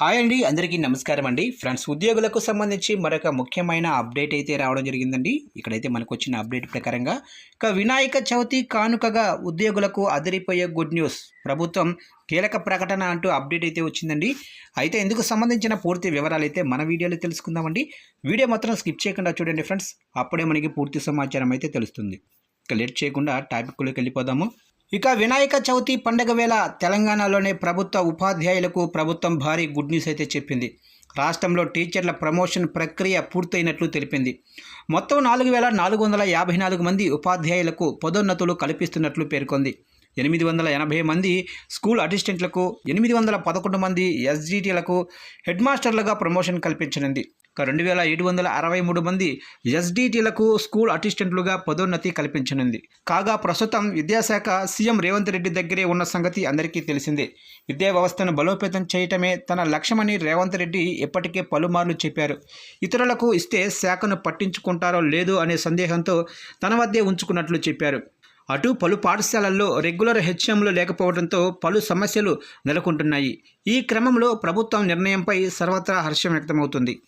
Hi అండి అందరికీ నమస్కారం అండి. ఫ్రెండ్స్ ఉద్యోగులకు సంబంధించి మరొక ముఖ్యమైన అప్డేట్ అయితే రావడం జరిగిందండి. ఇక్కడైతే మనకు వచ్చిన అప్డేట్ ప్రకారంగా ఇక వినాయక చవితి కానుకగా ఉద్యోగులకు అదిరిపోయే గుడ్ న్యూస్. ప్రభుత్వం కీలక ప్రకటన అంటూ అప్డేట్ అయితే వచ్చిందండి. అయితే ఇందుకు సంబంధించిన పూర్తి వివరాలు అయితే మన వీడియోలో తెలుసుకుందామండి. వీడియో మాత్రం స్కిప్ చేయకుండా చూడండి ఫ్రెండ్స్. అప్పుడే మనకి పూర్తి సమాచారం అయితే తెలుస్తుంది. ఇక లేట్ చేయకుండా టాపిక్లోకి వెళ్ళిపోదాము. ఇక వినాయక చవితి పండగ వేళ తెలంగాణలోనే ప్రభుత్వ ఉపాధ్యాయులకు ప్రభుత్వం భారీ గుడ్ న్యూస్ అయితే చెప్పింది. రాష్ట్రంలో టీచర్ల ప్రమోషన్ ప్రక్రియ పూర్తయినట్లు తెలిపింది. మొత్తం నాలుగు వేల నాలుగు వందల యాభై నాలుగు మంది ఉపాధ్యాయులకు పదోన్నతులు కల్పిస్తున్నట్లు పేర్కొంది. ఎనిమిది వందల ఎనభై మంది స్కూల్ అసిస్టెంట్లకు ఎనిమిది వందల పదకొండు మంది ఎస్జీటీలకు హెడ్ మాస్టర్లుగా ప్రమోషన్ కల్పించనుంది. రెండు వేల ఏడు వందల అరవై మూడు మంది ఎస్డిటీలకు స్కూల్ అసిస్టెంట్లుగా పదోన్నతి కల్పించనుంది. కాగా ప్రస్తుతం విద్యాశాఖ సీఎం రేవంత్ రెడ్డి దగ్గరే ఉన్న సంగతి అందరికీ తెలిసిందే. విద్యా వ్యవస్థను బలోపేతం చేయటమే తన లక్ష్యమని రేవంత్ రెడ్డి ఇప్పటికే పలుమార్లు చెప్పారు. ఇతరులకు ఇస్తే శాఖను పట్టించుకుంటారో లేదో అనే సందేహంతో తన వద్దే ఉంచుకున్నట్లు చెప్పారు. అటు పలు పాఠశాలల్లో రెగ్యులర్ హెచ్ఎంలు లేకపోవడంతో పలు సమస్యలు నెలకొంటున్నాయి. ఈ క్రమంలో ప్రభుత్వం నిర్ణయంపై సర్వత్రా హర్షం వ్యక్తమవుతుంది.